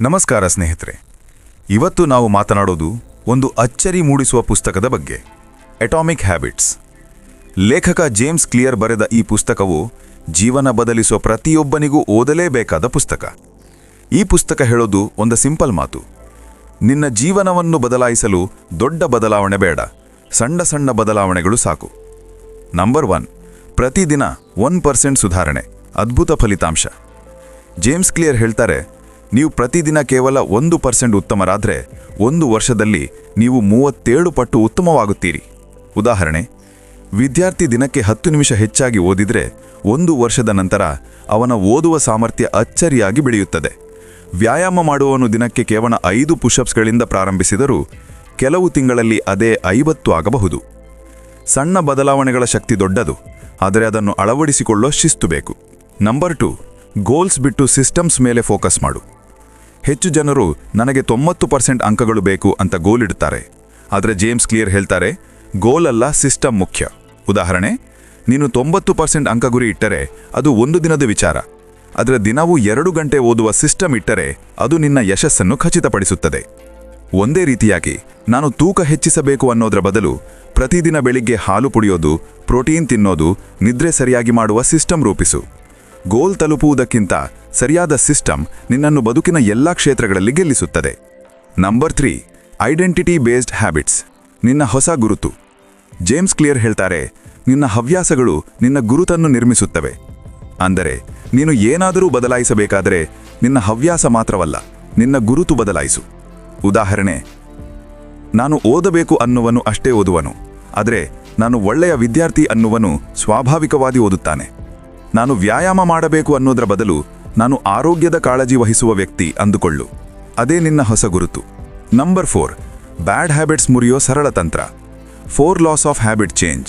ನಮಸ್ಕಾರ ಸ್ನೇಹಿತರೆ. ಇವತ್ತು ನಾವು ಮಾತನಾಡೋದು ಒಂದು ಅಚ್ಚರಿ ಮೂಡಿಸುವ ಪುಸ್ತಕದ ಬಗ್ಗೆ. ಅಟಾಮಿಕ್ ಹ್ಯಾಬಿಟ್ಸ್ ಲೇಖಕ ಜೇಮ್ಸ್ ಕ್ಲಿಯರ್ ಬರೆದ ಈ ಪುಸ್ತಕವು ಜೀವನ ಬದಲಿಸುವ ಪ್ರತಿಯೊಬ್ಬನಿಗೂ ಓದಲೇಬೇಕಾದ ಪುಸ್ತಕ. ಈ ಪುಸ್ತಕ ಹೇಳೋದು ಒಂದು ಸಿಂಪಲ್ ಮಾತು. ನಿನ್ನ ಜೀವನವನ್ನು ಬದಲಾಯಿಸಲು ದೊಡ್ಡ ಬದಲಾವಣೆ ಬೇಡ. ಸಣ್ಣ ಸಣ್ಣ ಬದಲಾವಣೆಗಳು ಸಾಕು. ನಂಬರ್ ಒನ್ ಪ್ರತಿದಿನ ಒನ್ ಪರ್ಸೆಂಟ್ ಸುಧಾರಣೆ. ಅದ್ಭುತ ಫಲಿತಾಂಶ. ಜೇಮ್ಸ್ ಕ್ಲಿಯರ್ ಹೇಳ್ತಾರೆ ನೀವು ಪ್ರತಿದಿನ ಕೇವಲ ಒಂದು ಪರ್ಸೆಂಟ್ ಉತ್ತಮರಾದರೆ ಒಂದು ವರ್ಷದಲ್ಲಿ ನೀವು ಮೂವತ್ತೇಳು ಪಟ್ಟು ಉತ್ತಮವಾಗುತ್ತೀರಿ. ಉದಾಹರಣೆ, ವಿದ್ಯಾರ್ಥಿ ದಿನಕ್ಕೆ ಹತ್ತು ನಿಮಿಷ ಹೆಚ್ಚಾಗಿ ಓದಿದರೆ ಒಂದು ವರ್ಷದ ನಂತರ ಅವನ ಓದುವ ಸಾಮರ್ಥ್ಯ ಅಚ್ಚರಿಯಾಗಿ ಬೆಳೆಯುತ್ತದೆ. ವ್ಯಾಯಾಮ ಮಾಡುವವನು ದಿನಕ್ಕೆ ಕೇವಲ ಐದು ಪುಷಪ್ಸ್ಗಳಿಂದ ಪ್ರಾರಂಭಿಸಿದರೂ ಕೆಲವು ತಿಂಗಳಲ್ಲಿ ಅದೇ ಐವತ್ತು ಆಗಬಹುದು. ಸಣ್ಣ ಬದಲಾವಣೆಗಳ ಶಕ್ತಿ ದೊಡ್ಡದು, ಆದರೆ ಅದನ್ನು ಅಳವಡಿಸಿಕೊಳ್ಳೋ ಶಿಸ್ತು ಬೇಕು. ನಂಬರ್ ಟು, ಗೋಲ್ಸ್ ಬಿಟ್ಟು ಸಿಸ್ಟಮ್ಸ್ ಮೇಲೆ ಫೋಕಸ್ ಮಾಡು. ಹೆಚ್ಚು ಜನರು ನನಗೆ ತೊಂಬತ್ತು ಪರ್ಸೆಂಟ್ ಅಂಕಗಳು ಬೇಕು ಅಂತ ಗೋಲ್ ಇಡುತ್ತಾರೆ. ಆದರೆ ಜೇಮ್ಸ್ ಕ್ಲಿಯರ್ ಹೇಳ್ತಾರೆ, ಗೋಲ್ ಅಲ್ಲ, ಸಿಸ್ಟಮ್ ಮುಖ್ಯ. ಉದಾಹರಣೆ, ನೀನು ತೊಂಬತ್ತು ಪರ್ಸೆಂಟ್ ಅಂಕ ಗುರಿ ಇಟ್ಟರೆ ಅದು ಒಂದು ದಿನದ ವಿಚಾರ. ಆದರೆ ದಿನವೂ ಎರಡು ಗಂಟೆ ಓದುವ ಸಿಸ್ಟಮ್ ಇಟ್ಟರೆ ಅದು ನಿನ್ನ ಯಶಸ್ಸನ್ನು ಖಚಿತಪಡಿಸುತ್ತದೆ. ಒಂದೇ ರೀತಿಯಾಗಿ, ನಾನು ತೂಕ ಹೆಚ್ಚಿಸಬೇಕು ಅನ್ನೋದರ ಬದಲು ಪ್ರತಿದಿನ ಬೆಳಿಗ್ಗೆ ಹಾಲು ಪುಡಿಯೋದು, ಪ್ರೋಟೀನ್ ತಿನ್ನೋದು, ನಿದ್ರೆ ಸರಿಯಾಗಿ ಮಾಡುವ ಸಿಸ್ಟಮ್ ರೂಪಿಸು. ಗೋಲ್ ತಲುಪುವುದಕ್ಕಿಂತ ಸರಿಯಾದ ಸಿಸ್ಟಮ್ ನಿನ್ನನ್ನು ಬದುಕಿನ ಎಲ್ಲಾ ಕ್ಷೇತ್ರಗಳಲ್ಲಿ ಗೆಲ್ಲಿಸುತ್ತದೆ. Number three, identity based habits, ನಿನ್ನ ಹೊಸ ಗುರುತು. ಜೇಮ್ಸ್ ಕ್ಲಿಯರ್ ಹೇಳ್ತಾರೆ, ನಿನ್ನ ಹವ್ಯಾಸಗಳು ನಿನ್ನ ಗುರುತನ್ನು ನಿರ್ಮಿಸುತ್ತವೆ. ಅಂದರೆ, ನೀನು ಏನಾದರೂ ಬದಲಾಯಿಸಬೇಕಾದರೆ ನಿನ್ನ ಹವ್ಯಾಸ ಮಾತ್ರವಲ್ಲ, ನಿನ್ನ ಗುರುತು ಬದಲಾಯಿಸು. ಉದಾಹರಣೆ, ನಾನು ಓದಬೇಕು ಅನ್ನುವನು ಅಷ್ಟೇ ಓದುವನು, ಆದರೆ ನಾನು ಒಳ್ಳೆಯ ವಿದ್ಯಾರ್ಥಿ ಅನ್ನುವನು ಸ್ವಾಭಾವಿಕವಾಗಿ ಓದುತ್ತಾನೆ. ನಾನು ವ್ಯಾಯಾಮ ಮಾಡಬೇಕು ಅನ್ನೋದರ ಬದಲು ನಾನು ಆರೋಗ್ಯದ ಕಾಳಜಿ ವಹಿಸುವ ವ್ಯಕ್ತಿ ಅಂದುಕೊಳ್ಳು. ಅದೇ ನಿನ್ನ ಹೊಸ ಗುರುತು. ನಂಬರ್ ಫೋರ್ ಬ್ಯಾಡ್ ಹ್ಯಾಬಿಟ್ಸ್ ಮುರಿಯೋ ಸರಳ ತಂತ್ರ. Four laws of habit change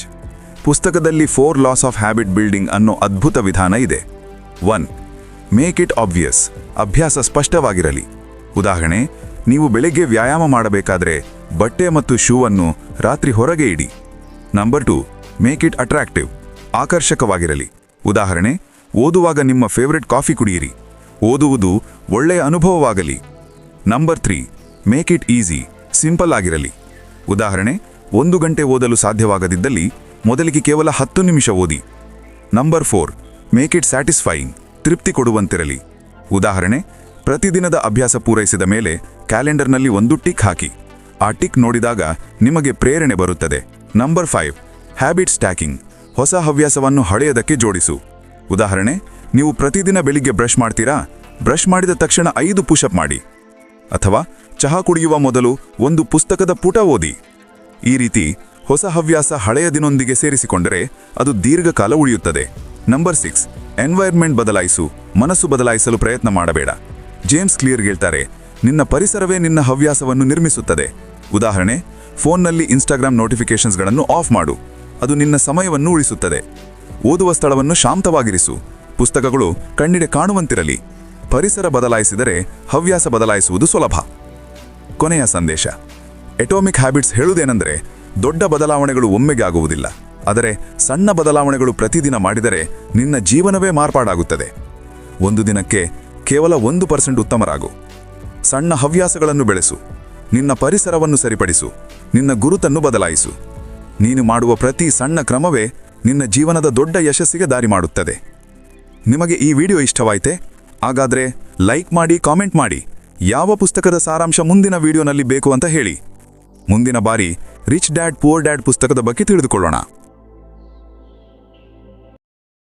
ಪುಸ್ತಕದಲ್ಲಿ four laws of habit building ಅನ್ನೋ ಅದ್ಭುತ ವಿಧಾನ ಇದೆ. ಒನ್ ಮೇಕ್ ಇಟ್ ಆಬ್ವಿಯಸ್ ಅಭ್ಯಾಸ ಸ್ಪಷ್ಟವಾಗಿರಲಿ. ಉದಾಹರಣೆ, ನೀವು ಬೆಳಿಗ್ಗೆ ವ್ಯಾಯಾಮ ಮಾಡಬೇಕಾದರೆ ಬಟ್ಟೆ ಮತ್ತು ಶೂ ಅನ್ನು ರಾತ್ರಿ ಹೊರಗೆ ಇಡಿ. Number two make it attractive ಆಕರ್ಷಕವಾಗಿರಲಿ. ಉದಾಹರಣೆ ಓದುವಾಗ ನಿಮ್ಮ ಫೇವರೆಟ್ ಕಾಫಿ ಕುಡಿಯಿರಿ. ಓದುವುದು ಒಳ್ಳೆಯ ಅನುಭವವಾಗಲಿ. Number three make it easy simple ಆಗಿರಲಿ. ಉದಾಹರಣೆ, ಒಂದು ಗಂಟೆ ಓದಲು ಸಾಧ್ಯವಾಗದಿದ್ದಲ್ಲಿ ಮೊದಲಿಗೆ ಕೇವಲ ಹತ್ತು ನಿಮಿಷ ಓದಿ. Number four make it satisfying ತೃಪ್ತಿ ಕೊಡುವಂತಿರಲಿ. ಉದಾಹರಣೆ, ಪ್ರತಿದಿನದ ಅಭ್ಯಾಸ ಪೂರೈಸಿದ ಮೇಲೆ ಕ್ಯಾಲೆಂಡರ್ನಲ್ಲಿ ಒಂದು ಟಿಕ್ ಹಾಕಿ. ಆ ಟಿಕ್ ನೋಡಿದಾಗ ನಿಮಗೆ ಪ್ರೇರಣೆ ಬರುತ್ತದೆ. ನಂಬರ್ ಫೈವ್ ಹ್ಯಾಬಿಟ್ ಸ್ಟ್ಯಾಕಿಂಗ್ ಹೊಸ ಹವ್ಯಾಸವನ್ನು ಹಳೆಯದಕ್ಕೆ ಜೋಡಿಸು. ಉದಾಹರಣೆ, ನೀವು ಪ್ರತಿದಿನ ಬೆಳಿಗ್ಗೆ ಬ್ರಷ್ ಮಾಡ್ತೀರಾ? ಬ್ರಷ್ ಮಾಡಿದ ತಕ್ಷಣ ಐದು ಪುಷಪ್ ಮಾಡಿ. ಅಥವಾ ಚಹಾ ಕುಡಿಯುವ ಮೊದಲು ಒಂದು ಪುಸ್ತಕದ ಪುಟ ಓದಿ. ಈ ರೀತಿ ಹೊಸ ಹವ್ಯಾಸ ಹಳೆಯ ದಿನೊಂದಿಗೆ ಸೇರಿಸಿಕೊಂಡರೆ ಅದು ದೀರ್ಘಕಾಲ ಉಳಿಯುತ್ತದೆ. ನಂಬರ್ ಸಿಕ್ಸ್ ಎನ್ವೈರ್ಮೆಂಟ್ ಬದಲಾಯಿಸು, ಮನಸ್ಸು ಬದಲಾಯಿಸಲು ಪ್ರಯತ್ನ ಮಾಡಬೇಡ. ಜೇಮ್ಸ್ ಕ್ಲಿಯರ್ ಹೇಳ್ತಾರೆ, ನಿನ್ನ ಪರಿಸರವೇ ನಿನ್ನ ಹವ್ಯಾಸವನ್ನು ನಿರ್ಮಿಸುತ್ತದೆ. ಉದಾಹರಣೆ, ಫೋನ್ನಲ್ಲಿ ಇನ್ಸ್ಟಾಗ್ರಾಮ್ ನೋಟಿಫಿಕೇಶನ್ಸ್ಗಳನ್ನು ಆಫ್ ಮಾಡು. ಅದು ನಿನ್ನ ಸಮಯವನ್ನು ಉಳಿಸುತ್ತದೆ. ಓದುವ ಸ್ಥಳವನ್ನು ಶಾಂತವಾಗಿರಿಸು. ಪುಸ್ತಕಗಳು ಕಣ್ಣಿಡೆ ಕಾಣುವಂತಿರಲಿ. ಪರಿಸರ ಬದಲಾಯಿಸಿದರೆ ಹವ್ಯಾಸ ಬದಲಾಯಿಸುವುದು ಸುಲಭ. ಕೊನೆಯ ಸಂದೇಶ. ಎಟೋಮಿಕ್ ಹ್ಯಾಬಿಟ್ಸ್ ಹೇಳುವುದೇನೆಂದರೆ ದೊಡ್ಡ ಬದಲಾವಣೆಗಳು ಒಮ್ಮೆಗೆ ಆಗುವುದಿಲ್ಲ. ಆದರೆ ಸಣ್ಣ ಬದಲಾವಣೆಗಳು ಪ್ರತಿದಿನ ಮಾಡಿದರೆ ನಿನ್ನ ಜೀವನವೇ ಮಾರ್ಪಾಡಾಗುತ್ತದೆ. ಒಂದು ದಿನಕ್ಕೆ ಕೇವಲ ಒಂದು ಪರ್ಸೆಂಟ್ ಉತ್ತಮರಾಗು. ಸಣ್ಣ ಹವ್ಯಾಸಗಳನ್ನು ಬೆಳೆಸು. ನಿನ್ನ ಪರಿಸರವನ್ನು ಸರಿಪಡಿಸು. ನಿನ್ನ ಗುರುತನ್ನು ಬದಲಾಯಿಸು. ನೀನು ಮಾಡುವ ಪ್ರತಿ ಸಣ್ಣ ಕ್ರಮವೇ ನಿನ್ನ ಜೀವನದ ದೊಡ್ಡ ಯಶಸ್ಸಿಗೆ ದಾರಿ ಮಾಡುತ್ತದೆ. ನಿಮಗೆ ಈ ವಿಡಿಯೋ ಇಷ್ಟವಾಯಿತೆ? ಹಾಗಾದರೆ ಲೈಕ್ ಮಾಡಿ, ಕಾಮೆಂಟ್ ಮಾಡಿ. ಯಾವ ಪುಸ್ತಕದ ಸಾರಾಂಶ ಮುಂದಿನ ವಿಡಿಯೋನಲ್ಲಿ ಬೇಕು ಅಂತ ಹೇಳಿ. ಮುಂದಿನ ಬಾರಿ ರಿಚ್ ಡ್ಯಾಡ್ ಪೂರ್ ಡ್ಯಾಡ್ ಪುಸ್ತಕದ ಬಗ್ಗೆ ತಿಳಿದುಕೊಳ್ಳೋಣ.